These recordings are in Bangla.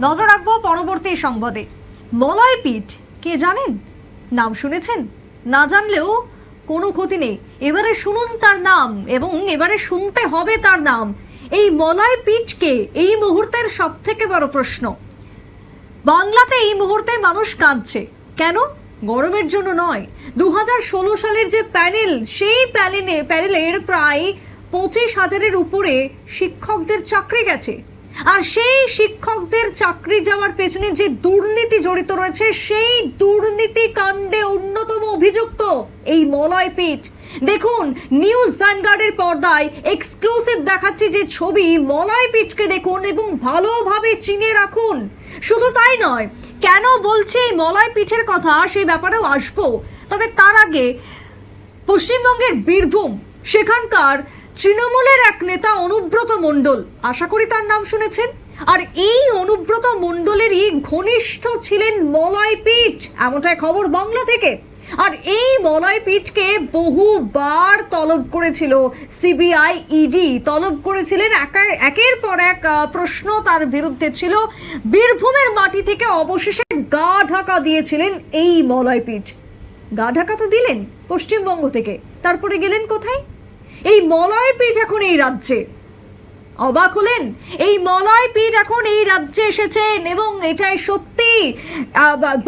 নজর রাখব পরবর্তী সংবাদে। মলয়পীঠ, কে জানেন? নাম শুনেছেন? না জানলেও কোনো ক্ষতি নেই। এবারে শুনুন তার নাম এবং এবারে শুনতে হবে তার নাম। এই মলয় পীঠকে এই মুহূর্তের সব থেকে বড় প্রশ্ন। বাংলাতে এই মুহূর্তে মানুষ কাঁদছে। কেন? গরমের জন্য নয়। দু ষোলো সালের যে প্যানেল, সেই প্যানেলে প্যানেলের প্রায় পঁচিশ হাজারের উপরে শিক্ষকদের চাকরি গেছে। আর সেই শিক্ষকদের চাকরি যাওয়ার পেছনে যে দুর্নীতি জড়িত রয়েছে, সেই দুর্নীতি কাণ্ডে অন্যতম অভিযুক্ত এই মলয় পিচ দেখুন, নিউজ ভ্যানগার্ডের পর্দায় এক্সক্লুসিভ দেখাচ্ছি যে ছবি মলয় পীঠকে দেখুন এবং ভালোভাবে চিনে রাখুন। শুধু তাই নয়, কেন বলছে এই মলয় পীঠের কথা সেই ব্যাপারেও আসব। তবে তার আগে পশ্চিমবঙ্গের বীরভূম, সেখানকার তৃণমূলের এক নেতা অনুব্রত মণ্ডল। আশা করি তার নাম শুনেছেন। আর এই অনুব্রত মণ্ডলেরই ঘনিষ্ঠ ছিলেন মলয় পীঠ। এমনটাই খবর বাংলা থেকে। আর এই মলয় পীঠকে বহুবার তলব করেছিল সিবিআই ইডি। তলব করেছিলেন একা- একের পর এক প্রশ্ন তার বিরুদ্ধে ছিল। বীরভূমের মাটি থেকে অবশেষে গা ঢাকা দিয়েছিলেন এই মলয় পীঠ। গা ঢাকা তো দিলেন পশ্চিমবঙ্গ থেকে। তারপরে গেলেন কোথায়? এই মলয় পীঠ এখন এই রাজ্যে। অবাক হলেন। এই মলয় পীঠ এখন এই রাজ্যে এসেছেন এবং এটাই সত্যি।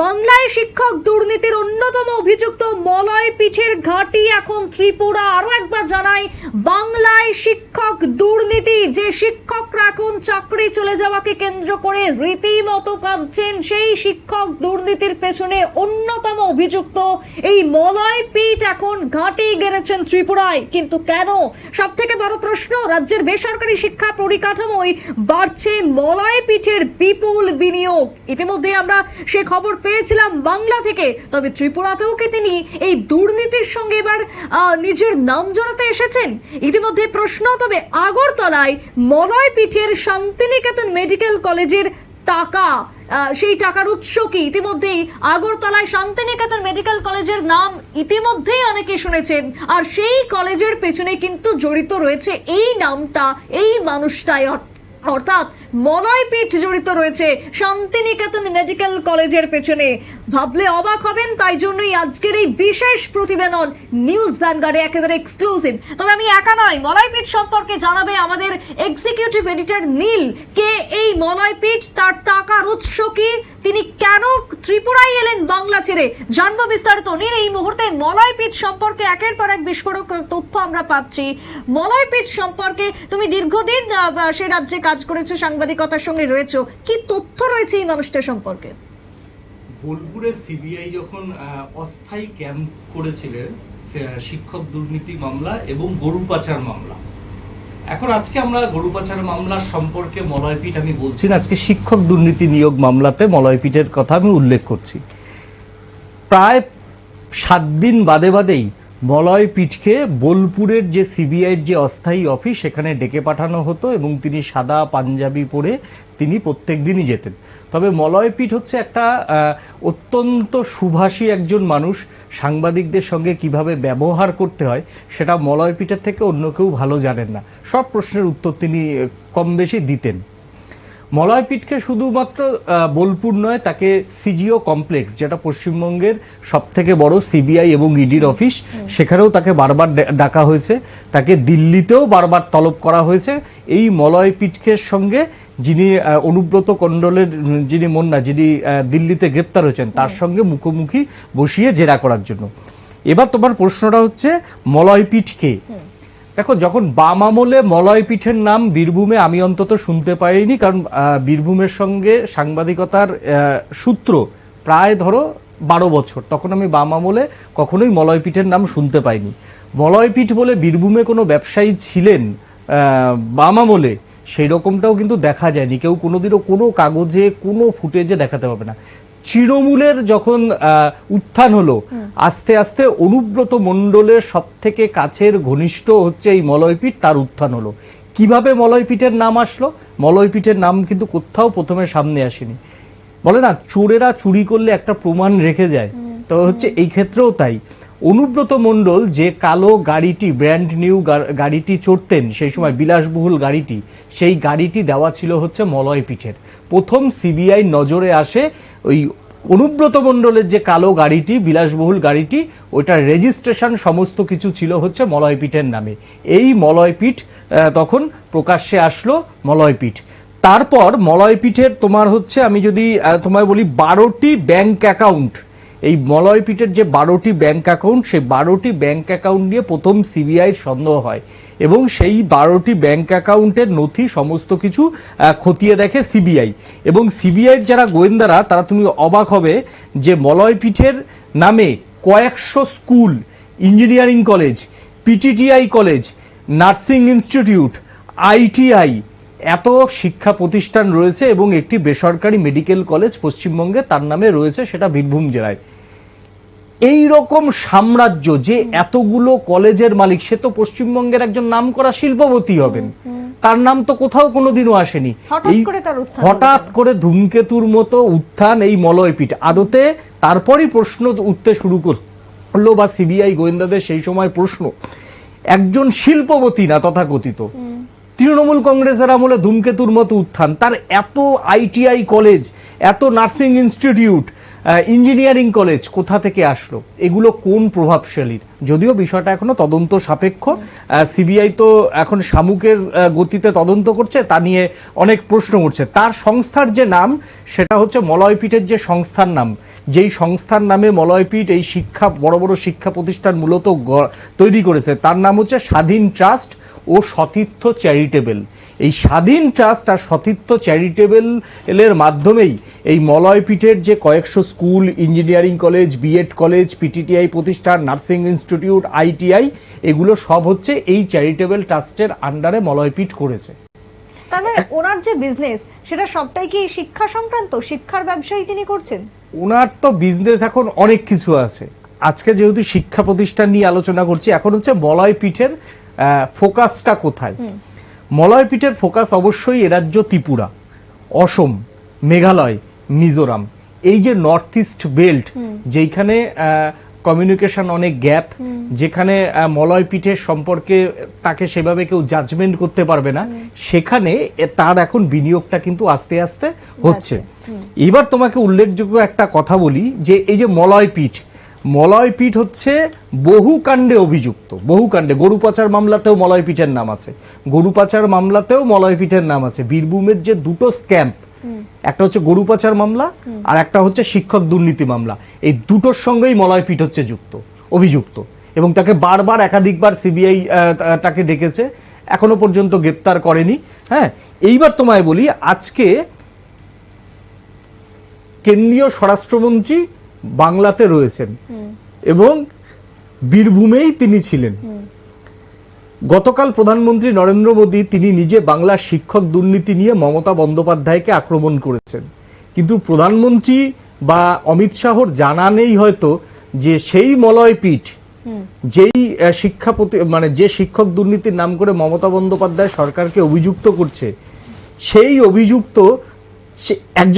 বাংলায় শিক্ষক দুর্নীতির অন্যতম অভিযুক্ত মলয় পীঠের ঘাঁটি এখন ত্রিপুরা। আরও একবার জানাই, বাংলায় শিক্ষক দুর্নীতি, যে শিক্ষকরা এখন চাকরি চলে যাওয়াকে কেন্দ্র করে রীতিমতো কাঁদছেন, সেই শিক্ষক দুর্নীতির পেছনে অন্যতম অভিযুক্ত এই মলয় পীঠ এখন ঘাঁটি গেড়েছেন ত্রিপুরায়। কিন্তু কেন? সব থেকে বড় প্রশ্ন, রাজ্যের বেসরকারি শিক্ষা পরিকাঠামোয় বাড়ছে মলয় পিঠের বিপুল বিনিয়োগ। ইতিমধ্যে আমরা সে খবর পেয়েছিলাম বাংলা থেকে, তবে ত্রিপুরাতেও কি তিনি এই দুর্নীতির সঙ্গে এবার নিজের নাম জড়াতে এসেছেন? ইতিমধ্যে প্রশ্ন, তবে আগরতলায় মলয় পিঠের শান্তিনিকেতন মেডিকেল কলেজের টাকা সেই টাকার উৎস কি? ইতিমধ্যেই আগরতলায় শান্তিনিকেতন মেডিকেল কলেজের নাম ইতিমধ্যেই অনেকে শুনেছেন আর সেই কলেজের পেছনে কিন্তু জড়িত রয়েছে এই নামটা, এই মানুষটাই অর্থাৎ অর্থাৎ মলয়পীঠ জড়িত রয়েছে শান্তিনিকেতন মেডিকেল কলেজের পেছনে। ভাবলে অবাক হবেন, তাই জন্যই আজকের এই বিশেষ প্রতিবেদন নিউজ ভ্যানগার্ডে একেবারে এক্সক্লুসিভ তবে আমি একা নয় মলয়পীঠ সম্পর্কে জানাবে আমাদের এক্সিকিউটিভ এডিটর নীল। কে এই মলয়পীঠ, তার টাকার উৎস কি? তিনি কেন ত্রিপুরায় এলেন বাংলা ছেড়ে? জানব বিস্তারিত। নীল এই মুহূর্তে মলয়পীঠ সম্পর্কে একের পর এক বিস্ফোরক তথ্য আমরা পাচ্ছি। মলয়পীঠ সম্পর্কে তুমি দীর্ঘদিন সে রাজ্যে কাজ করেছ, সাংবাদিকতার সঙ্গে রয়েছো। কি তথ্য রয়েছে এই মানুষটা সম্পর্কে? বোলপুরে সিবিআই যখন অস্থায়ী ক্যাম্প করেছিলেন শিক্ষক দুর্নীতি মামলা এবং গরু পাচার মামলা। এখন আজকে আমরা গরু পাচার মামলা সম্পর্কে মলয়পীঠ আমি বলছি। না আজকে শিক্ষক দুর্নীতি নিয়োগ মামলাতে মলয়পীঠের কথা আমি উল্লেখ করছি। প্রায় সাত দিন বাদে বাদেই মলয় পিঠকে বোলপুরের যে সিবিআইয়ের যে অস্থায়ী অফিস, সেখানে ডেকে পাঠানো হতো এবং তিনি সাদা পাঞ্জাবি পরে তিনি প্রত্যেক দিনই যেতেন। তবে মলয় পিঠ হচ্ছে একটা অত্যন্ত সুভাষী একজন মানুষ। সাংবাদিকদের সঙ্গে কীভাবে ব্যবহার করতে হয়, সেটা মলয় পিঠের থেকে অন্য কেউ ভালো জানেন না। সব প্রশ্নের উত্তর তিনি কম বেশি দিতেন। মলয়পীঠকে শুধুমাত্র বোলপুর নয় তাকে সিজিও কমপ্লেক্স যেটা পশ্চিমবঙ্গের সব থেকে বড় সিবিআই এবং ইডির অফিস সেখানেও তাকে বারবার ডাকা হয়েছে। তাকে দিল্লিতেও বারবার তলব করা হয়েছে। এই মলয়পীঠকের সঙ্গে যিনি অনুব্রত কণ্ডলের যিনি মন্না যিনি দিল্লিতে গ্রেপ্তার হয়েছেন তার সঙ্গে মুখোমুখি বসিয়ে জেরা করার জন্য। এবার তোমার প্রশ্নটা হচ্ছে মলয়পীঠকে। দেখো, যখন বাম আমলে মলয় পিঠের নাম বীরভূমে আমি অন্তত শুনতে পাইনি, কারণ বীরভূমের সঙ্গে সাংবাদিকতার সূত্র প্রায় ধরো বারো বছর। তখন আমি বাম আমলে কখনোই মলয় পিঠের নাম শুনতে পাইনি। মলয় পিঠ বলে বীরভূমে কোনো ব্যবসায়ী ছিলেন বাম আমলে সেই রকমটাও কিন্তু দেখা যায়নি। কেউ কোনোদিনও কোনো কাগজে, কোনো ফুটেজে দেখাতে পারবে না। তৃণমূলের যখন আহ, উত্থান হলো আস্তে আস্তে অনুব্রত মণ্ডলের সব থেকে কাছের ঘনিষ্ঠ হচ্ছে এই মলয়পীঠ তার উত্থান হলো। কীভাবে মলয়পীঠের নাম আসলো? মলয়পীঠের নাম কিন্তু কোথাও প্রথমে সামনে আসেনি। বলে না চোরেরা চুরি করলে একটা প্রমাণ রেখে যায়। তো হচ্ছে এই ক্ষেত্রেও তাই। অনুব্রত মণ্ডল যে কালো গাড়িটি ব্র্যান্ড নিউ গাড়িটি চড়তেন সেই সময় বিলাসবহুল গাড়িটি সেই গাড়িটি দেওয়া ছিল হচ্ছে মলয় পিঠের প্রথম সিবিআই নজরে আসে ওই অনুব্রত মণ্ডলের যে কালো গাড়িটি, বিলাসবহুল গাড়িটি ওইটার রেজিস্ট্রেশন সমস্ত কিছু ছিল হচ্ছে মলয়পীঠের নামে। এই মলয়পীঠ তখন প্রকাশ্যে আসলো মলয়পীঠ। তারপর মলয়পীঠের তোমার হচ্ছে আমি যদি তোমায় বলি বারোটি ব্যাংক অ্যাকাউন্ট। এই মলয় মলয়পীঠের যে বারোটি ব্যাংক অ্যাকাউন্ট, সেই বারোটি ব্যাংক অ্যাকাউন্ট নিয়ে প্রথম সিবিআই সন্দেহ হয় এবং সেই বারোটি ব্যাংক অ্যাকাউন্টের নথি সমস্ত কিছু খতিয়ে দেখে সিবিআই। এবং সিবিআইয়ের যারা গোয়েন্দারা, তারা তুমি অবাক হবে যে মলয় মলয়পীঠের নামে কয়েকশো school, engineering college, PTTI college, nursing institute, ITI এত শিক্ষা প্রতিষ্ঠান রয়েছে এবং একটি বেসরকারি মেডিকেল কলেজ পশ্চিমবঙ্গে তার নামে রয়েছে সেটা বীরভূম জেলায়। এই রকম সাম্রাজ্য যে এতগুলো কলেজের মালিক সে তো পশ্চিমবঙ্গের একজন নামকরা শিল্পপতি হবেন। তার নাম তো কোথাও কোনোদিনও আসেনি। হঠাৎ করে হঠাৎ করে ধূমকেতুর মতো উত্থান এই মলয়পীঠ। আদতে তারপরই প্রশ্ন উঠতে শুরু করল বা সিবিআই গোয়েন্দাদের সেই সময় প্রশ্ন। একজন শিল্পপতি না তথাকথিত। তৃণমূল কংগ্রেসের আমলে ধূমকেতুর মতো উত্থান। তার এত আইটিআই কলেজ, এত নার্সিং ইনস্টিটিউট ইঞ্জিনিয়ারিং কলেজ কোথা থেকে আসলো? এগুলো কোন প্রভাবশালীর? যদিও বিষয়টা এখনও তদন্ত সাপেক্ষ সিবিআই তো এখন শামুকের গতিতে তদন্ত করছে, তা নিয়ে অনেক প্রশ্ন উঠছে। তার সংস্থার যে নাম, সেটা হচ্ছে মলয়পীঠের যে সংস্থার নাম যেই সংস্থার নামে মলয়পীঠ এই শিক্ষা, বড় বড় শিক্ষা প্রতিষ্ঠান মূলত তৈরি করেছে, তার নাম হচ্ছে স্বাধীন ট্রাস্ট ও সতীর্থ চ্যারিটেবল। এই স্বাধীন ট্রাস্ট আর সতীর্থ চ্যারিটেবল এর মাধ্যমেই এই মলয়পীঠের যে কয়েকশো school, engineering college, BEd college, PTTI প্রতিষ্ঠান, নার্সিং ইনস্টিটিউট, আইটিআই, এগুলো সব হচ্ছে এই চ্যারিটেবল ট্রাস্টের আন্ডারে মলয়পীঠ করেছে। মানে ওনার যে বিজনেস সেটা সবটাই কি শিক্ষা সংক্রান্ত? শিক্ষার ব্যবসায়ী তিনি করছেন? ওনার তো বিজনেস এখন অনেক কিছু আছে। আজকে যেহেতু শিক্ষা প্রতিষ্ঠান নিয়ে আলোচনা করছি এখন হচ্ছে মলয় পিঠের ফোকাসটা কোথায়? মলয় পিঠের ফোকাস অবশ্যই এ রাজ্য ত্রিপুরা অসম মেঘালয় মিজোরাম। এই যে নর্থ ইস্ট বেল্ট। যেখানে কমিউনিকেশন অনেক গ্যাপ যেখানে মলয় পিঠের সম্পর্কে তাকে সেভাবে কেউ জাজমেন্ট করতে পারবে না। সেখানে তার এখন বিনিয়োগটা কিন্তু আস্তে আস্তে হচ্ছে। এবার তোমাকে উল্লেখযোগ্য একটা কথা বলি যে এই যে মলয় পীঠ মলয় পীঠ হচ্ছে বহু কাণ্ডে অভিযুক্ত বহু কাণ্ডে। গরু পাচার মামলাতেও মলয় পীঠের নাম আছে। গরু পাচার মামলাতেও মলয় পিঠের নাম আছে। বীরভূমের যে দুটো স্ক্যাম্প। একটা হচ্ছে গরু পাচার মামলা আর একটা হচ্ছে শিক্ষক দুর্নীতি মামলা। এই দুটোর সঙ্গেই মলয় পীঠ হচ্ছে যুক্ত অভিযুক্ত। এবং তাকে বারবার একাধিকবার সিবিআই তাকে ডেকেছে এখনও পর্যন্ত গ্রেপ্তার করেনি। হ্যাঁ এইবার তোমায় বলি আজকে কেন্দ্রীয় স্বরাষ্ট্রমন্ত্রী বাংলাতে রয়েছেন এবং বীরভূমেই তিনি ছিলেন। গতকাল প্রধানমন্ত্রী নরেন্দ্র মোদী তিনি নিজে বাংলার শিক্ষক দুর্নীতি নিয়ে মমতা বন্দ্যোপাধ্যায়কে আক্রমণ করেছেন। কিন্তু প্রধানমন্ত্রী বা অমিত শাহর জানা নেই হয়তো যে সেই মলয় পীঠ যেই শিক্ষা প্রতি- মানে যে শিক্ষক দুর্নীতির নাম করে মমতা বন্দ্যোপাধ্যায় সরকারকে অভিযুক্ত করছে সেই অভিযুক্ত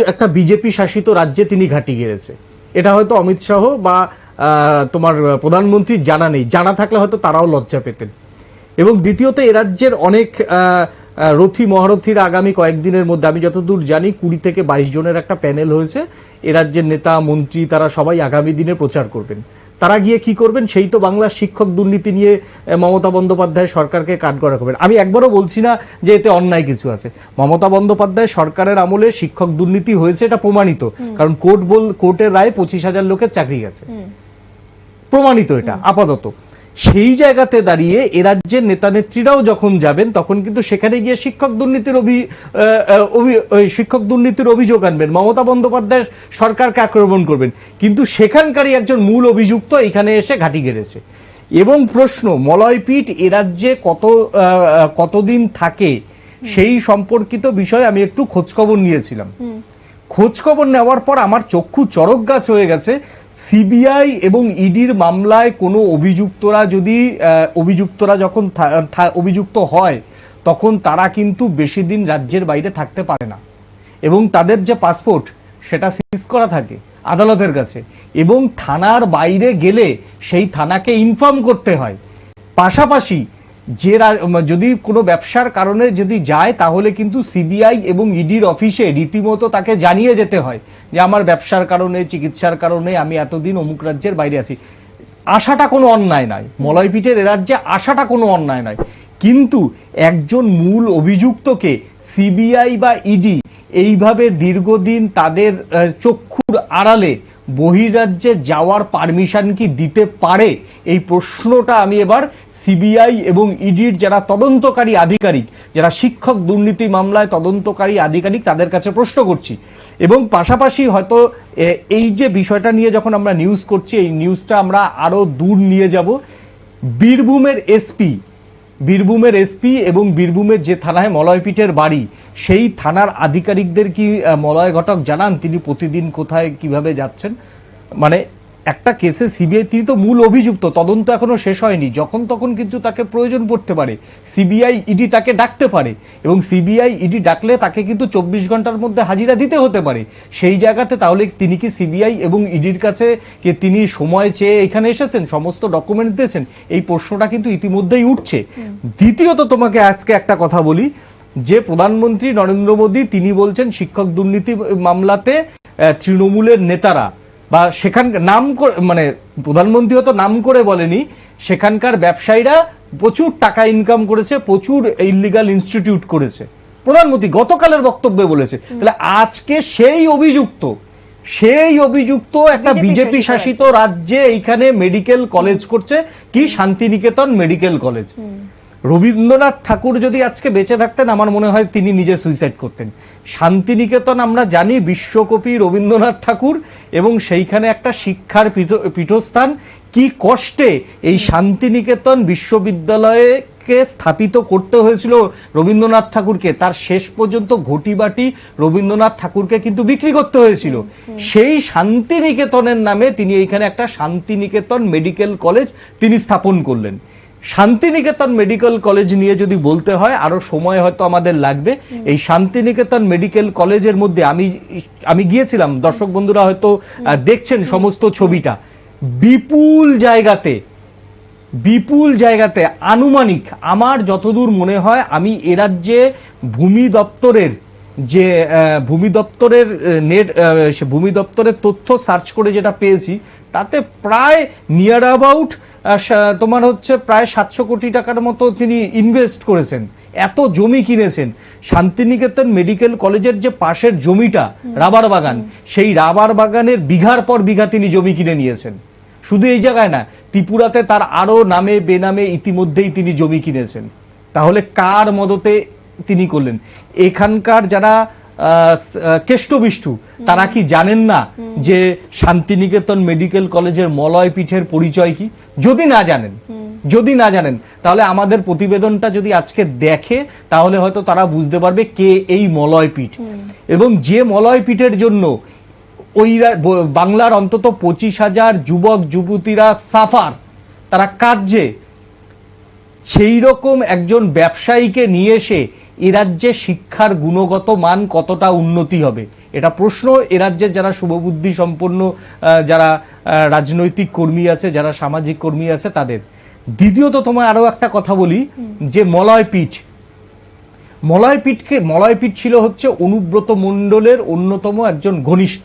একটা বিজেপি শাসিত রাজ্যে তিনি ঘাঁটি গেড়েছে। এটা হয়তো অমিত শাহ বা তোমার প্রধানমন্ত্রীর জানা নেই। জানা থাকলে হয়তো তারাও লজ্জা পেতেন। এবং দ্বিতীয়ত এ রাজ্যের অনেক রথী মহারথীরা আগামী কয়েকদিনের মধ্যে আমি যতদূর জানি কুড়ি থেকে বাইশ জনের একটা প্যানেল হয়েছে। এ রাজ্যের নেতা মন্ত্রী তারা সবাই আগামী দিনে প্রচার করবেন। তারা গিয়ে কি করবেন সেই তো বাংলার শিক্ষক দুর্নীতি নিয়ে মমতা বন্দ্যোপাধ্যায় সরকারকে কাঠগড়া করবেন। আমি একবারও বলছি না যে এতে অন্যায় কিছু আছে। মমতা বন্দ্যোপাধ্যায় সরকারের আমলে শিক্ষক দুর্নীতি হয়েছে এটা প্রমাণিত। কারণ কোর্ট বল কোর্টের রায় পঁচিশ হাজার লোকের চাকরি গেছে। প্রমাণিত এটা আপাতত। সেই জায়গাতে দাঁড়িয়ে এ রাজ্যের নেতা নেত্রীরাও যখন যাবেন তখন কিন্তু সেখানে গিয়ে শিক্ষক দুর্নীতির অভি শিক্ষক দুর্নীতির অভিযোগ আনবেন। মমতা বন্দ্যোপাধ্যায় সরকারকে আক্রমণ করবেন। কিন্তু সেখানকারই একজন মূল অভিযুক্ত এখানে এসে ঘাঁটি গেড়েছে। এবং প্রশ্ন মলয়পীঠ এ রাজ্যে কত কতদিন থাকে? সেই সম্পর্কিত বিষয়ে আমি একটু খোঁজখবর নিয়েছিলাম। খোঁজখবর নেওয়ার পর আমার চক্ষু চরক গাছ হয়ে গেছে। সিবিআই এবং ইডির মামলায় কোনো অভিযুক্তরা যদি অভিযুক্তরা যখন অভিযুক্ত হয়, তখন তারা কিন্তু বেশি দিন রাজ্যের বাইরে থাকতে পারে না। এবং তাদের যে পাসপোর্ট, সেটা সিজ করা থাকে আদালতের কাছে। এবং থানার বাইরে গেলে সেই থানাকে ইনফর্ম করতে হয়। পাশাপাশি যে যদি কোনো ব্যবসার কারণে যদি যায়, তাহলে কিন্তু সিবিআই এবং ইডির অফিসে রীতিমতো তাকে জানিয়ে যেতে হয় যে আমার ব্যবসার কারণে, চিকিৎসার কারণে আমি এতদিন অমুক রাজ্যের বাইরে আছি। আশাটা কোনো অন্যায় নয়। মলয়পীঠের রাজ্যে আশাটা কোনো অন্যায় নয়। কিন্তু একজন মূল অভিযুক্তকে সিবিআই বা ইডি এইভাবে দীর্ঘদিন তাদের চক্ষুর আড়ালে বহিরাজ্যে যাওয়ার পারমিশন কি দিতে পারে? এই প্রশ্নটা আমি এবার সিবিআই এবং ইডির যারা তদন্তকারী আধিকারিক, যারা শিক্ষক দুর্নীতি মামলায় তদন্তকারী আধিকারিক তাদের কাছে প্রশ্ন করছি। এবং পাশাপাশি হয়তো এই যে বিষয়টা নিয়ে যখন আমরা নিউজ করছি, এই নিউজটা আমরা আরও দূর নিয়ে যাব। বীরভূমের এসপি বীরভূমের এসপি এবং বীরভূমের যে থানায় মলয়পীঠের বাড়ি, সেই থানার আধিকারিকদের কি মলয় ঘটক জানান? তিনি প্রতিদিন কোথায়, কীভাবে যাচ্ছেন? মানে একটা কেসে সিবিআই তিনি তো মূল অভিযুক্ত তদন্ত এখনও শেষ হয়নি। যখন তখন কিন্তু তাকে প্রয়োজন পড়তে পারে। সিবিআই ইডি তাকে ডাকতে পারে এবং সিবিআই ইডি ডাকলে তাকে কিন্তু চব্বিশ ঘণ্টার মধ্যে হাজিরা দিতে হতে পারে। সেই জায়গাতে তাহলে তিনি কি সিবিআই এবং ইডির কাছে কে তিনি সময় চেয়ে এখানে এসেছেন সমস্ত ডকুমেন্টস দিয়েছেন? এই প্রশ্নটা কিন্তু ইতিমধ্যেই উঠছে। দ্বিতীয়ত তোমাকে আজকে একটা কথা বলি যে প্রধানমন্ত্রী নরেন্দ্র মোদী তিনি বলছেন শিক্ষক দুর্নীতি মামলাতে তৃণমূলের নেতারা বা সেখান নাম করে মানে প্রধানমন্ত্রী হয়তো নাম করে বলেনি সেখানকার ব্যবসায়ীরা প্রচুর টাকা ইনকাম করেছে প্রচুর ইলিগাল ইনস্টিটিউট করেছে। প্রধানমন্ত্রী গতকালের বক্তব্যে বলেছে। তাহলে আজকে সেই অভিযুক্ত সেই অভিযুক্ত একটা বিজেপি শাসিত রাজ্যে এইখানে মেডিকেল কলেজ করছে কি শান্তিনিকেতন মেডিকেল কলেজ রবীন্দ্রনাথ ঠাকুর যদি আজকে বেঁচে থাকতেন আমার মনে হয় তিনি নিজে সুইসাইড করতেন। শান্তিনিকেতন আমরা জানি বিশ্বকবি রবীন্দ্রনাথ ঠাকুর এবং সেইখানে একটা শিক্ষার পীঠস্থান। কি কষ্টে এই শান্তিনিকেতন বিশ্ববিদ্যালয়কে স্থাপিত করতে হয়েছিল রবীন্দ্রনাথ ঠাকুরকে। তার শেষ পর্যন্ত ঘটিবাটি রবীন্দ্রনাথ ঠাকুরকে কিন্তু বিক্রি করতে হয়েছিল। সেই শান্তিনিকেতনের নামে তিনি এইখানে একটা শান্তিনিকেতন মেডিকেল কলেজ তিনি স্থাপন করলেন। শান্তিনিকেতন মেডিকেল কলেজ নিয়ে যদি বলতে হয় আরও সময় হয়তো আমাদের লাগবে। এই শান্তিনিকেতন মেডিকেল কলেজের মধ্যে আমি আমি গিয়েছিলাম দর্শক বন্ধুরা হয়তো দেখছেন সমস্ত ছবিটা। বিপুল জায়গাতে বিপুল জায়গাতে আনুমানিক আমার যতদূর মনে হয় আমি এ রাজ্যে ভূমি দপ্তরের যে ভূমি দপ্তরের নেট সে ভূমি দপ্তরের তথ্য সার্চ করে যেটা পেয়েছি তাতে প্রায় নিয়ার অ্যাবাউট তোমার হচ্ছে প্রায় সাতশো কোটি টাকার মতো তিনি ইনভেস্ট করেছেন। এত জমি কিনেছেন। শান্তিনিকেতন মেডিকেল কলেজের যে পাশের জমিটা রাবার বাগান সেই রাবার বাগানের বিঘার পর বিঘা তিনি জমি কিনে নিয়েছেন। শুধু এই জায়গায় না ত্রিপুরাতে তার আরও নামে বেনামে ইতিমধ্যেই তিনি জমি কিনেছেন। তাহলে কার মদতে তিনি করলেন। এখানকার যারা কেষ্টবিষ্টু তারা কি জানেন না যে শান্তিনিকেতন মেডিকেল কলেজের মলয় পীঠের পরিচয় কি? যদি না জানেন যদি না জানেন তাহলে আমাদের প্রতিবেদনটা যদি আজকে দেখে তাহলে হয়তো তারা বুঝতে পারবে কে এই মলয় পীঠ। এবং যে মলয় পীঠের জন্য ওই বাংলার অন্তত পঁচিশ হাজার যুবক যুবতীরা সাফার তারা কাঁদছে। সেই রকম একজন ব্যবসায়ীকে নিয়ে এসে এ রাজ্যে শিক্ষার গুণগত মান কতটা উন্নতি হবে? এটা প্রশ্ন। এ রাজ্যের যারা শুভবুদ্ধি সম্পন্ন যারা রাজনৈতিক কর্মী আছে যারা সামাজিক কর্মী আছে তাদের। দ্বিতীয়ত তোমায় আরও একটা কথা বলি যে মলয় পীঠ। মলয়পীঠকে মলয়পীঠ ছিল হচ্ছে অনুব্রত মণ্ডলের অন্যতম একজন ঘনিষ্ঠ।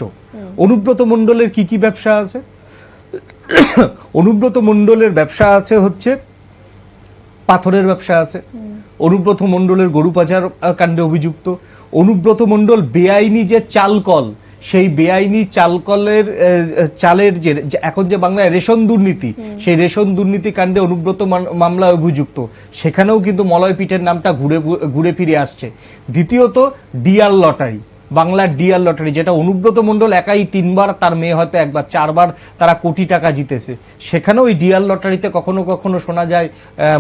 অনুব্রত মণ্ডলের কি কি ব্যবসা আছে? অনুব্রত মণ্ডলের ব্যবসা আছে হচ্ছে পাথরের ব্যবসা আছে। অনুব্রত মণ্ডলের গরু পাচার কাণ্ডে অভিযুক্ত। অনুব্রত মণ্ডল বেআইনি যে চালকল সেই বেআইনি চালকলের চালের যে এখন যে বাংলায় রেশন দুর্নীতি সেই রেশন দুর্নীতি কাণ্ডে অনুব্রত মামলায় অভিযুক্ত। সেখানেও কিন্তু মলয় পিঠের নামটা ঘুরে ঘুরে ফিরে আসছে। দ্বিতীয়ত ডিআর লটারি বাংলার ডিআর লটারি যেটা অনুব্রত মণ্ডল একাই তিনবার তার মেয়ে হয়তো একবার চারবার তারা কোটি টাকা জিতেছে। সেখানেও ওই ডিআর লটারিতে কখনো কখনো শোনা যায়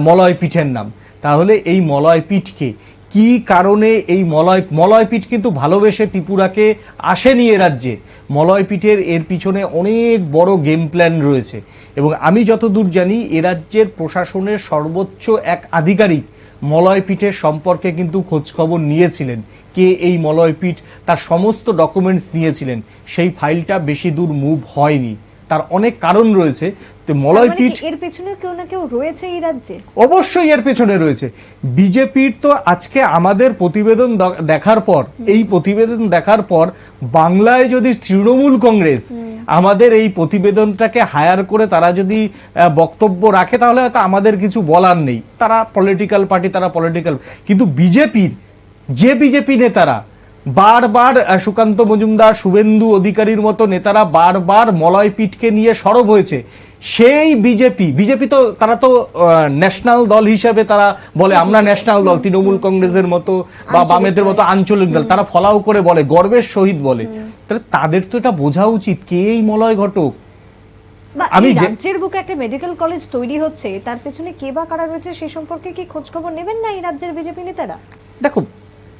মলয় পিঠের নাম। তাহলে এই মলয় পীঠকে। কি কারণে এই মলয় মলয় পীঠ কিন্তু ভালোবেসে ত্রিপুরাকে আসেনি এ রাজ্যে। মলয় পীঠের এর পিছনে অনেক বড় গেম প্ল্যান রয়েছে। এবং আমি যতদূর জানি, এ রাজ্যের প্রশাসনের সর্বোচ্চ এক আধিকারিক মলয় পীঠের সম্পর্কে কিন্তু খোঁজখবর নিয়েছিলেন। কে এই মলয়পীঠ তার সমস্ত ডকুমেন্টস নিয়েছিলেন সেই ফাইলটা বেশি দূর মুভ হয়নি। তার অনেক কারণ রয়েছে। তো তার মানে এর পেছনে কেউ না কেউ রয়েছে এই রাজ্যে? অবশ্যই এর পেছনে রয়েছে। বিজেপির তো আজকে আমাদের প্রতিবেদন দেখার পর এই প্রতিবেদন দেখার পর বাংলায় যদি তৃণমূল কংগ্রেস আমাদের এই প্রতিবেদনটাকে হায়ার করে তারা যদি বক্তব্য রাখে তাহলে হয়তো আমাদের কিছু বলার নেই। তারা পলিটিক্যাল পার্টি তারা পলিটিক্যাল কিন্তু বিজেপির যে বিজেপি নেতারা বারবার সুকান্ত মজুমদার শুভেন্দু অধিকারীর মতো নেতারা বারবার মলয় পীঠকে নিয়ে সরব হয়েছে। সেই বিজেপি বিজেপি তো তারা তো ন্যাশনাল দল হিসাবে তারা বলে আমরা ন্যাশনাল দল তৃণমূল কংগ্রেসের মতো বা বামেদের মতো আঞ্চলিক দল। তারা ফলাও করে বলে গর্বের সহিত বলে। তাহলে তাদের তো এটা বোঝা উচিত কে এই মলয় ঘটক? আমি রাজ্যের বুকে একটা মেডিকেল কলেজ তৈরি হচ্ছে তার পেছনে কে বা কারা রয়েছে সে সম্পর্কে কি খোঁজ খবর নেবেন না এই রাজ্যের বিজেপি নেতারা? দেখো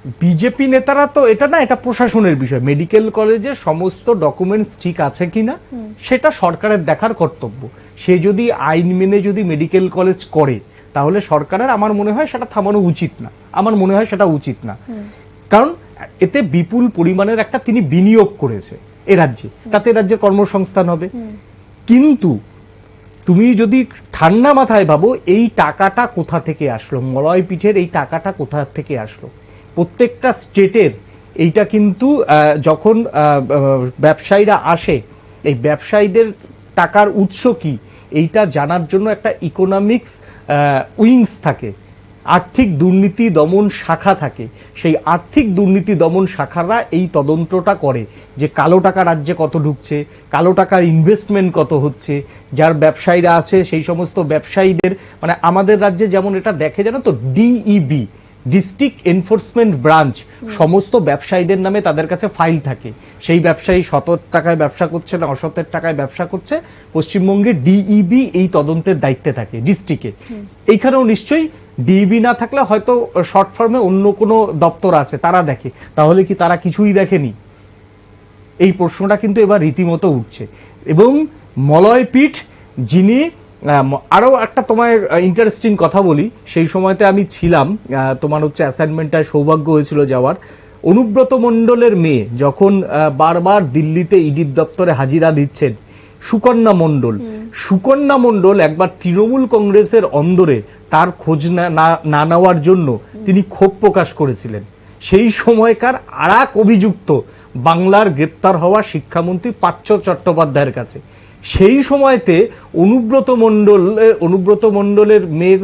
বিজেপি নেতারা তো এটা না এটা প্রশাসনের বিষয়। মেডিকেল কলেজে সমস্ত ডকুমেন্টস ঠিক আছে কিনা সেটা সরকারের দেখার কর্তব্য। সে যদি আইন মেনে যদি মেডিকেল কলেজ করে তাহলে সরকারের আমার মনে হয় সেটা থামানো উচিত না। আমার মনে হয় সেটা উচিত না। কারণ এতে বিপুল পরিমাণের একটা তিনি বিনিয়োগ করেছে এ রাজ্যে। তাতে এ রাজ্যের কর্মসংস্থান হবে। কিন্তু তুমি যদি ঠান্ডা মাথায় ভাবো এই টাকাটা কোথা থেকে আসলো? মলয় পিঠের এই টাকাটা কোথা থেকে আসলো? প্রত্যেকটা স্টেটের এইটা কিন্তু যখন ব্যবসায়ীরা আসে, এই ব্যবসায়ীদের টাকার উৎস কি, এইটা জানার জন্য একটা ইকোনমিক্স উইংস থাকে। আর্থিক দুর্নীতি দমন শাখা থাকে। সেই আর্থিক দুর্নীতি দমন শাখারা এই তদন্তটা করে যে কালো টাকা রাজ্যে কত ঢুকছে, কালো টাকার ইনভেস্টমেন্ট কত হচ্ছে, যার ব্যবসায়ীরা আছে, সেই সমস্ত ব্যবসায়ীদের মানে আমাদের রাজ্যে যেমন এটা দেখে জানো তো ডিইবি ডিস্ট্রিক্ট এনফোর্সমেন্ট ব্রাঞ্চ সমস্ত ব্যবসায়ীদের নামে তাদের কাছে ফাইল থাকে। সেই ব্যবসায়ী শতর টাকায় ব্যবসা করছে না অসতের টাকায় ব্যবসা করছে পশ্চিমবঙ্গে ডিইবি এই তদন্তের দায়িত্বে থাকে ডিস্ট্রিক্টে। এইখানেও নিশ্চয়ই ডিইবি না থাকলে হয়তো শর্ট ফর্মে অন্য কোনো দপ্তর আছে তারা দেখে। তাহলে কি তারা কিছুই দেখেনি? এই প্রশ্নটা কিন্তু এবার রীতিমতো উঠছে। এবং মলয় পীঠ যিনি আহ, ম- আরও একটা তোমায় ইন্টারেস্টিং কথা বলি। সেই সময়তে আমি ছিলাম তোমার হচ্ছে অ্যাসাইনমেন্টটায় সৌভাগ্য হয়েছিল যাওয়ার। অনুব্রত মণ্ডলের মেয়ে যখন বারবার দিল্লিতে ইডির দপ্তরে হাজিরা দিচ্ছেন সুকন্যা মণ্ডল। সুকন্যা মণ্ডল একবার তৃণমূল কংগ্রেসের অন্দরে তার খোঁজ না- না- না নেওয়ার জন্য তিনি ক্ষোভ প্রকাশ করেছিলেন। সেই সময়কার আর এক অভিযুক্ত বাংলার গ্রেপ্তার হওয়া শিক্ষামন্ত্রী পার্থ চট্টোপাধ্যায়ের কাছে। সেই সময়তে অনুব্রত মণ্ডল অনুব্রত মণ্ডলের মেয়ের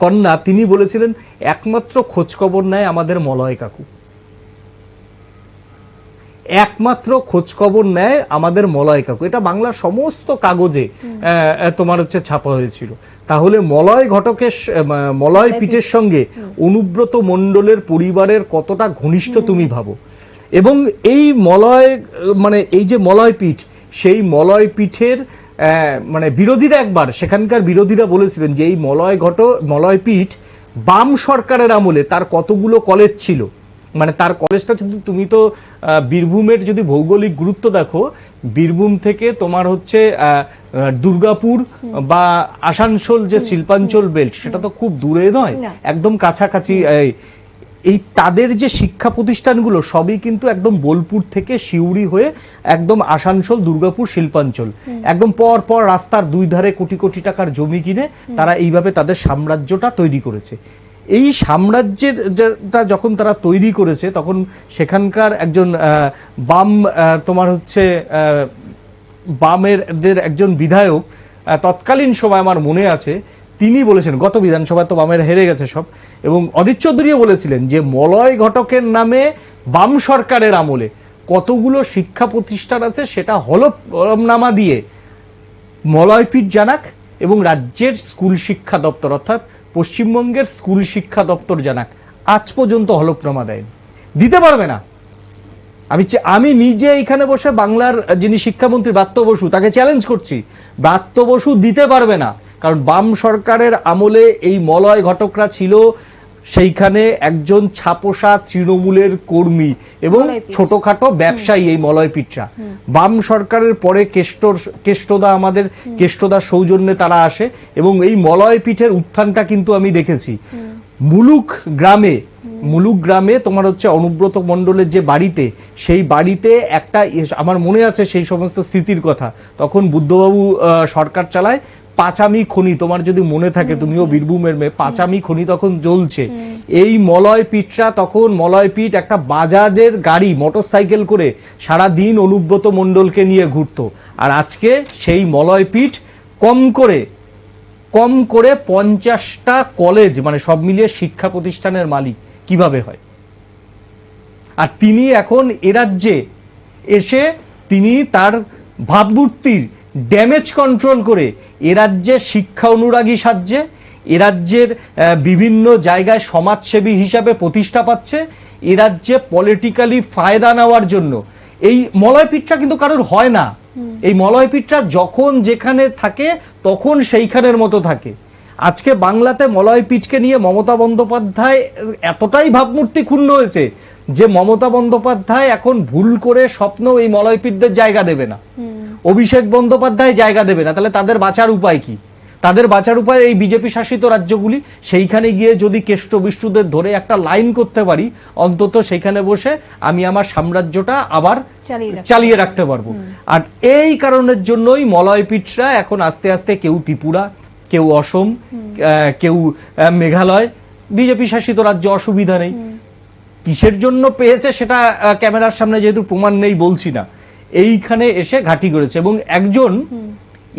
কন্যা তিনি বলেছিলেন একমাত্র খোঁজখবর নেয় আমাদের মলয় কাকু। একমাত্র খোঁজখবর নেয় আমাদের মলয় কাকু। এটা বাংলার সমস্ত কাগজে তোমার হচ্ছে ছাপা হয়েছিল। তাহলে মলয় ঘটকের মলয় পিঠের সঙ্গে অনুব্রত মণ্ডলের পরিবারের কতটা ঘনিষ্ঠ তুমি ভাবো? এবং এই মলয় মানে এই যে মলয় পীঠ সেই মলয় পীঠের মানে বিরোধীরা একবার সেখানকার বিরোধীরা বলেছিলেন যে এই মলয় ঘট মলয় পীঠ বাম সরকারের আমলে তার কতগুলো কলেজ ছিল? মানে তার কলেজটা কিন্তু তুমি তো বীরভূমের যদি ভৌগোলিক গুরুত্ব দেখো বীরভূম থেকে তোমার হচ্ছে দুর্গাপুর বা আসানসোল যে শিল্পাঞ্চল বেল্ট সেটা তো খুব দূরে নয়। একদম কাছাকাছি এই- তাদের যে শিক্ষা প্রতিষ্ঠানগুলো সবই কিন্তু একদম বোলপুর থেকে শিউড়ি হয়ে একদম আসানসোল দুর্গাপুর শিল্পাঞ্চল। একদম পর পর রাস্তার দুই ধারে কোটি কোটি টাকার জমি কিনে তারা এইভাবে তাদের সাম্রাজ্যটা তৈরি করেছে। এই সাম্রাজ্যের যেটা যখন তারা তৈরি করেছে তখন সেখানকার একজন বাম তোমার হচ্ছে আহ, বামের একজন বিধায়ক তৎকালীন সময় আমার মনে আছে তিনি বলেছেন, গত বিধানসভায় তো বামের হেরে গেছে সব, এবং অদিত চৌধুরীও বলেছিলেন যে মলয় ঘটকের নামে বাম সরকারের আমলে কতগুলো শিক্ষা প্রতিষ্ঠান আছে সেটা হলফনামা দিয়ে মলয়পীঠ জানাক এবং রাজ্যের স্কুল শিক্ষা দপ্তর অর্থাৎ পশ্চিমবঙ্গের স্কুল শিক্ষা দপ্তর জানাক। আজ পর্যন্ত হলফনামা দেয়নি। দিতে পারবে না। আমি আমি নিজে এখানে বসে বাংলার যিনি শিক্ষামন্ত্রী ব্রাত্য বসু, তাকে চ্যালেঞ্জ করছি। ব্রাত্য বসু দিতে পারবে না। কারণ বাম সরকারের আমলে এই মলয় ঘটকরা ছিল সেইখানে একজন ছাপোষা তৃণমূলের কর্মী এবং। ছোটখাটো ব্যবসায়ী এই মলয়পীঠরা বাম সরকারের পরে কেষ্টর কেষ্টদা আমাদের কেষ্টদার সৌজন্যে তারা আসে এবং এই মলয় পিঠের উত্থানটা কিন্তু আমি দেখেছি। মুলুক গ্রামে মুলুক গ্রামে তোমার হচ্ছে অনুব্রত মণ্ডলের যে বাড়িতে সেই বাড়িতে একটা আমার মনে আছে সেই সমস্ত স্মৃতির কথা। তখন বুদ্ধবাবু সরকার চালায় পাঁচামি খনি তোমার যদি মনে থাকে তুমিও বীরভূমের মেয়ে পাঁচামি খনি তখন জ্বলছে। এই মলয় পিঠরা তখন মলয় পিঠ একটা বাজাজের গাড়ি মোটরসাইকেল করে সারা দিন অনুব্রত মণ্ডলকে নিয়ে ঘুরত। আর আজকে সেই মলয় পিঠ কম করে কম করে পঞ্চাশটা কলেজ মানে সব মিলিয়ে শিক্ষা প্রতিষ্ঠানের মালিক। কীভাবে হয়? আর তিনি এখন এ রাজ্যে এসে তিনি তার ভাবমূর্তির ড্যামেজ কন্ট্রোল করে এ রাজ্যে শিক্ষা অনুরাগী সাজছে এ রাজ্যের বিভিন্ন জায়গায় সমাজসেবী হিসাবে প্রতিষ্ঠা পাচ্ছে এ রাজ্যে পলিটিক্যালি ফায়দা নেওয়ার জন্য। এই মলয় পিঠটা কিন্তু কারোর হয় না। এই মলয় পিঠটা যখন যেখানে থাকে তখন সেইখানের মতো থাকে। আজকে বাংলাতে মলয় পিঠকে নিয়ে মমতা বন্দ্যোপাধ্যায় এতটাই ভাবমূর্তি ক্ষুণ্ণ হয়েছে যে মমতা বন্দ্যোপাধ্যায় এখন ভুল করে স্বপ্ন এই মলয় পিঠদের জায়গা দেবে না। অভিষেক বন্দ্যোপাধ্যায় জায়গা দেবে না। তাহলে তাদের বাঁচার উপায় কি? তাদের বাঁচার উপায় এই বিজেপি শাসিত রাজ্যগুলি। সেইখানে গিয়ে যদি কেষ্ট বিষ্ণুদের ধরে একটা লাইন করতে পারি অন্তত সেইখানে বসে আমি আমার সাম্রাজ্যটা আবার চালিয়ে রাখতে পারব। আর এই কারণের জন্যই মলয়পীঠরা এখন আস্তে আস্তে কেউ ত্রিপুরা কেউ অসম কেউ মেঘালয় বিজেপি শাসিত রাজ্য অসুবিধা নেই। কিসের জন্য পেয়েছে সেটা ক্যামেরার সামনে যেহেতু প্রমাণ নেই বলছি না। এইখানে এসে ঘাঁটি করেছে এবং একজন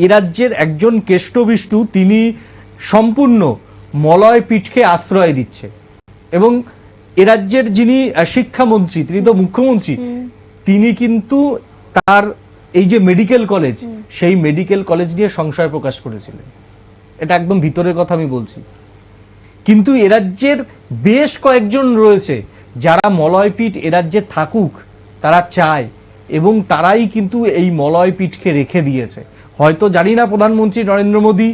এ রাজ্যের একজন কেষ্টবিষ্টু তিনি সম্পূর্ণ মলয় পিঠকে আশ্রয় দিচ্ছে। এবং এ রাজ্যের যিনি শিক্ষামন্ত্রী তিনি তো মুখ্যমন্ত্রী তিনি কিন্তু তার এই যে মেডিকেল কলেজ সেই মেডিকেল কলেজ নিয়ে সংশয় প্রকাশ করেছিলেন। এটা একদম ভিতরের কথা আমি বলছি। কিন্তু এ রাজ্যের বেশ কয়েকজন রয়েছে যারা মলয়পীঠ এ রাজ্যে থাকুক, তারা চায় এবং তারাই কিন্তু এই মলয়পীঠকে রেখে দিয়েছে। হয়তো জানি না প্রধানমন্ত্রী নরেন্দ্র মোদী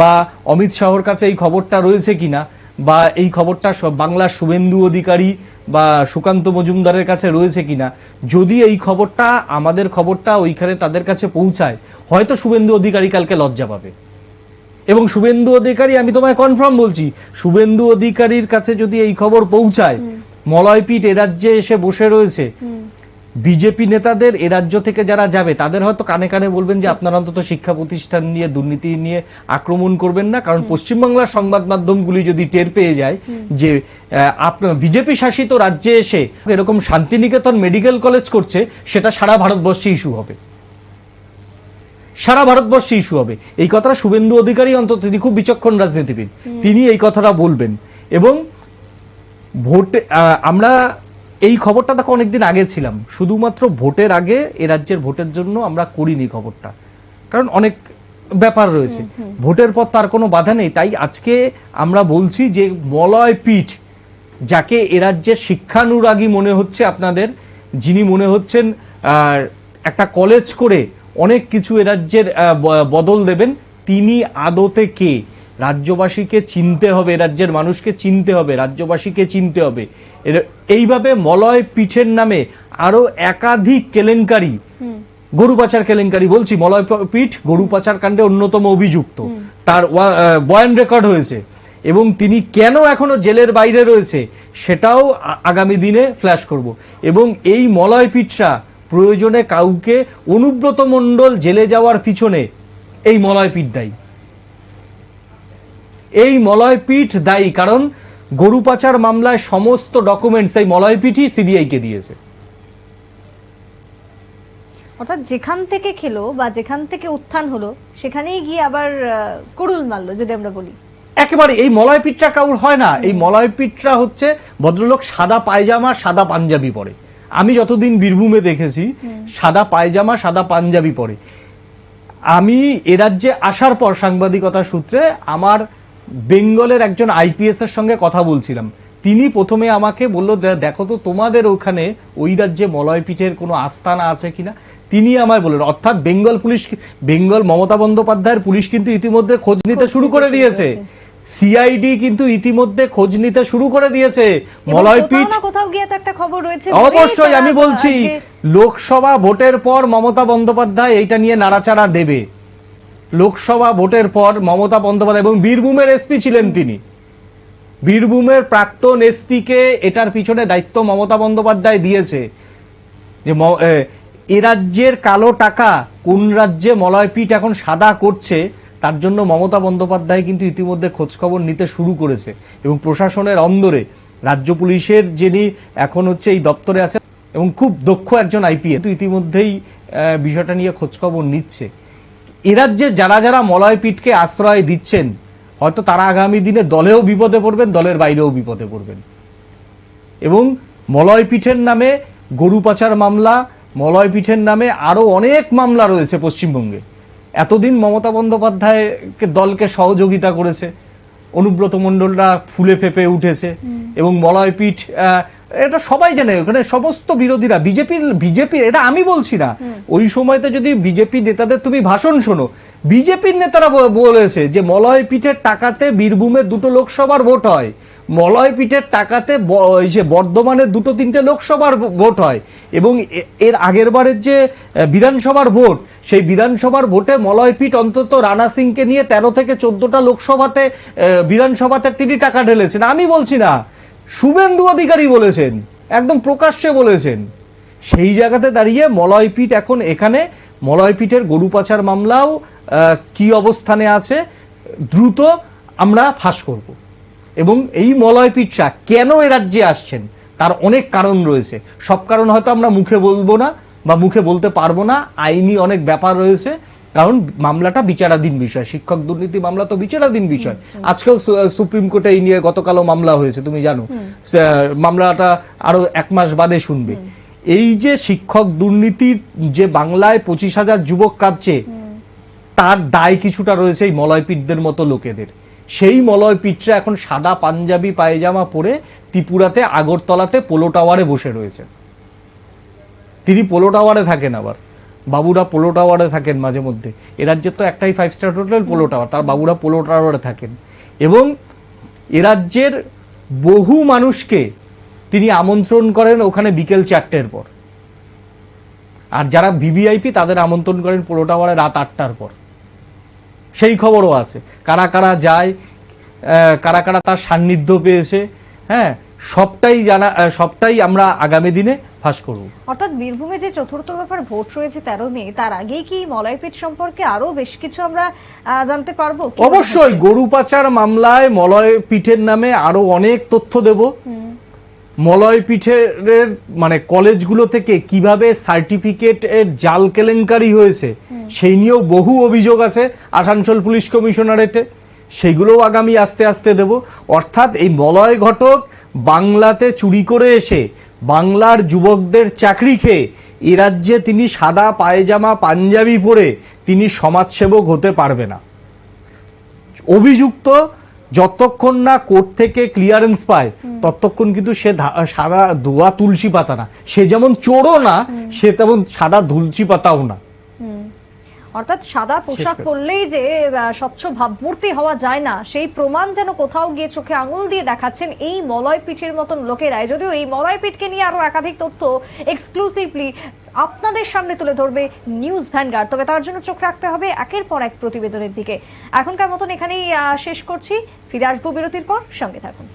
বা অমিত শাহর কাছে এই খবরটা রয়েছে কিনা, বা এই খবরটা বাংলার শুভেন্দু অধিকারী বা সুকান্ত মজুমদারের কাছে রয়েছে কিনা। যদি এই খবরটা, আমাদের খবরটা ওইখানে তাদের কাছে পৌঁছায়, হয়তো শুভেন্দু অধিকারী কালকে লজ্জা পাবে। এবং শুভেন্দু অধিকারী, আমি তোমায় কনফার্ম বলছি, শুভেন্দু অধিকারীর কাছে যদি এই খবর পৌঁছায় মলয়পীঠ এ রাজ্যে এসে বসে রয়েছে। বিজেপি নেতাদের এ রাজ্য থেকে যারা যাবে তাদের হয়তো কানে কানে বলবেন যে আপনারা অন্তত শিক্ষা প্রতিষ্ঠান নিয়ে দুর্নীতি নিয়ে আক্রমণ করবেন না কারণ পশ্চিমবাংলার সংবাদ মাধ্যমগুলি যদি টের পেয়ে যায় যে আপনার বিজেপি শাসিত রাজ্যে এসে এরকম শান্তিনিকেতন মেডিকেল কলেজ করছে সেটা সারা ভারতবর্ষে ইস্যু হবে। সারা ভারতবর্ষে ইস্যু হবে। এই কথাটা শুভেন্দু অধিকারী অন্তত তিনি খুব বিচক্ষণ রাজনীতিবিদ। তিনি এই কথাটা বলবেন। এবং ভোটে আমরা এই খবরটা দেখো অনেকদিন আগে ছিলাম। শুধুমাত্র ভোটের আগে এ রাজ্যের ভোটের জন্য আমরা করিনি খবরটা। কারণ অনেক ব্যাপার রয়েছে। ভোটের পর তার কোনো বাধা নেই। তাই আজকে আমরা বলছি যে মলয় পীঠ যাকে এ রাজ্যের শিক্ষানুরাগী মনে হচ্ছে আপনাদের যিনি মনে হচ্ছেন একটা কলেজ করে অনেক কিছু এ রাজ্যের বদল দেবেন তিনি আদতে কে? রাজ্যবাসীকে চিনতে হবে রাজ্যের মানুষকে চিনতে হবে রাজ্যবাসীকে চিনতে হবে। এইভাবে মলয় পিঠের নামে আরও একাধিক কেলেঙ্কারি গরু পাচার কেলেঙ্কারি বলছি মলয় পিঠ গরু পাচার কাণ্ডে অন্যতম অভিযুক্ত। তার বয়ান রেকর্ড হয়েছে এবং তিনি কেন এখনও জেলের বাইরে রয়েছে সেটাও আগামী দিনে ফ্ল্যাশ করব। এবং এই মলয় পিঠরা প্রয়োজনে কাউকে অনুব্রত মণ্ডল জেলে যাওয়ার পিছনে এই মলয় পিঠ দায়ী। এই মলয় পিঠ দায়ী কারণ গরু পাচার মামলায় সমস্ত ডকুমেন্টস এই মলয় পিঠই সিবিআইকে দিয়েছে। অর্থাৎ যেখান থেকে খেলো বা যেখান থেকে উত্থান হলো সেখানেই গিয়ে আবার কুড়ুল মারলো যদি আমরা বলি। একেবারে এই মলয় পিঠটা কাউর হয় না। এই মলয় পিঠটা হচ্ছে ভদ্রলোক সাদা পায়জামা সাদা পাঞ্জাবি পরে। আমি যতদিন বীরভূমে দেখেছি সাদা পায়জামা সাদা পাঞ্জাবি পরে। আমি এ রাজ্যে আসার পর সাংবাদিকতা সূত্রে আমার বেঙ্গলের একজন আইপিএস এর সঙ্গে কথা বলছিলাম। তিনি প্রথমে আমাকে বলল দেখো তো তোমাদের ওখানে ওই রাজ্যে মলয় পিঠের কোনো আস্তানা আছে কিনা? তিনি আমায় বললেন অর্থাৎ বেঙ্গল পুলিশ বেঙ্গল মমতা বন্দ্যোপাধ্যায়ের পুলিশ কিন্তু ইতিমধ্যে খোঁজ নিতে শুরু করে দিয়েছে। সিআইডি কিন্তু ইতিমধ্যে খোঁজ নিতে শুরু করে দিয়েছে। এবং মলয় কোথাও গিয়ে তো একটা খবর রয়েছে। অবশ্যই আমি বলছি লোকসভা ভোটের পর মমতা বন্দ্যোপাধ্যায় এইটা নিয়ে নাড়াচাড়া দেবে। লোকসভা ভোটের পর মমতা বন্দ্যোপাধ্যায় এবং বীরভূমের এসপি ছিলেন তিনি। বীরভূমের প্রাক্তন এসপি কে এটার পিছনে দায়িত্ব মমতা বন্দ্যোপাধ্যায় দিয়েছে। যে এ, রাজ্যের কালো টাকা কোন রাজ্যে মলয়পীঠ এখন সাদা করছে তার জন্য মমতা বন্দ্যোপাধ্যায় কিন্তু ইতিমধ্যে খোঁজখবর নিতে শুরু করেছে এবং প্রশাসনের অন্দরে রাজ্য পুলিশের যিনি এখন হচ্ছে এই দপ্তরে আছে এবং খুব দক্ষ একজন আইপিএ ইতিমধ্যেই বিষয়টা নিয়ে খোঁজখবর নিচ্ছে। এ রাজ্যে যারা যারা মলয়পীঠকে আশ্রয় দিচ্ছেন হয়তো তারা আগামী দিনে দলেও বিপদে পড়বেন দলের বাইরেও বিপদে পড়বেন। এবং মলয় পীঠের নামে গরু পাচার মামলা মলয় পীঠের নামে আরও অনেক মামলা রয়েছে পশ্চিমবঙ্গে। এতদিন মমতা বন্দ্যোপাধ্যায়কে দলকে সহযোগিতা করেছে অনুব্রত মণ্ডলরা ফুলে ফেপে উঠেছে এবং মলয় পীঠ আহ, এটা সবাই জানে ওখানে সমস্ত বিরোধীরা বিজেপির বিজেপি এটা আমি বলছি না। ওই সময়তে যদি বিজেপি নেতাদের তুমি ভাষণ শোনো বিজেপির নেতারা বলেছে যে মলয় পীঠের টাকাতে বীরভূমের দুটো লোকসভার ভোট হয়। মলয় পীঠের টাকাতে এই যে বর্ধমানের দুটো তিনটে লোকসভার ভোট হয়। এবং এর আগের বারের যে বিধানসভার ভোট সেই বিধানসভার ভোটে মলয় পীঠ অন্তত রানা সিংকে নিয়ে তেরো থেকে চোদ্দটা লোকসভাতে বিধানসভাতে তিনি টাকা ঢেলেছেন। আমি বলছি না। শুভেন্দু অধিকারী বলেছেন, একদম প্রকাশ্যে বলেছেন। সেই জায়গাতে দাঁড়িয়ে মলয়পীঠ এখন এখানে, মলয়পীঠের গরু পাচার মামলাও কি অবস্থানে আছে, দ্রুত আমরা ফাঁস করব। এবং এই মলয়পীঠরা কেন এ রাজ্যে আসছেন? তার অনেক কারণ রয়েছে। সব কারণ হয়তো আমরা মুখে বলব না বা মুখে বলতে পারব না, আইনি অনেক ব্যাপার রয়েছে। কারণ মামলাটা বিচারাধীন বিষয় শিক্ষক দুর্নীতি মামলা তো বিচারাধীন বিষয়। আজকেও সুপ্রিম কোর্টে এই নিয়ে গতকালও মামলা হয়েছে তুমি জানো। মামলাটা আরও এক মাস বাদে শুনবে। এই যে শিক্ষক দুর্নীতি যে বাংলায় পঁচিশ হাজার যুবক কাঁদছে তার দায় কিছুটা রয়েছে এই মলয়পীঠদের মতো লোকেদের। সেই মলয়পীঠরা এখন সাদা পাঞ্জাবি পায়জামা পরে ত্রিপুরাতে আগরতলাতে পোলো টাওয়ারে বসে রয়েছে। তিনি পোলো টাওয়ারে থাকেন আবার। বাবুরা পোলো টাওয়ারে থাকেন মাঝে মধ্যে। এ রাজ্যের তো একটাই five star hotel Polo Tower তার বাবুরা পোলো টাওয়ারে থাকেন। এবং এ রাজ্যের বহু মানুষকে তিনি আমন্ত্রণ করেন ওখানে বিকেল চারটের পর। আর যারা ভিভিআইপি তাদের আমন্ত্রণ করেন পোলো টাওয়ারে রাত আটটার পর। সেই খবরও আছে। কারা কারা যায় কারা কারা তার সান্নিধ্য পেয়েছে হ্যাঁ? সবটাই জানা সবটাই আমরা আগামী দিনে ফাঁস করব। অর্থাৎ বীরভূমে যে চতুর্থ দফার ভোট রয়েছে তেরো মে তার আগেই কি মলয়পীঠ সম্পর্কে আরও বেশ কিছু আমরা জানতে পারব? অবশ্যই গরু পাচার মামলায় মলয় পীঠের নামে আরও অনেক তথ্য দেব। হুম, মলয় পীঠের মানে কলেজগুলো থেকে কীভাবে সার্টিফিকেট এর জাল কেলেঙ্কারি হয়েছে সেই নিয়েও বহু অভিযোগ আছে আসানসোল পুলিশ কমিশনারেটে। সেগুলোও আগামী আস্তে আস্তে দেব। অর্থাৎ এই মলয় ঘটক বাংলাতে চুরি করে এসে বাংলার যুবকদের চাকরি খেয়ে এ রাজ্যে তিনি সাদা পায়জামা পাঞ্জাবি পরে তিনি সমাজসেবক হতে পারবে না। অভিযুক্ত যতক্ষণ না কোর্ট থেকে ক্লিয়ারেন্স পায় ততক্ষণ কিন্তু সে সাদা ধোয়া তুলসী পাতা না। সে যেমন চোরও না সে তেমন সাদা তুলসী পাতাও না। অর্থাৎ সাদা পোশাক পরলেই যে স্বচ্ছ ভাবমূর্তি হওয়া যায় না সেই প্রমাণ যেন কোথাও গিয়ে চোখে আঙুল দিয়ে দেখাচ্ছেন এই মলয় পিঠের মতন লোকেরাই। যদিও এই মলয় পিঠকে নিয়ে আরও একাধিক তথ্য এক্সক্লুসিভলি আপনাদের সামনে তুলে ধরবে নিউজ ভ্যানগার্ড। তবে তার জন্য চোখ রাখতে হবে একের পর এক প্রতিবেদনের দিকে। এখনকার মতন এখানেই আহ, শেষ করছি। ফিরে আসব বিরতির পর। সঙ্গে থাকুন।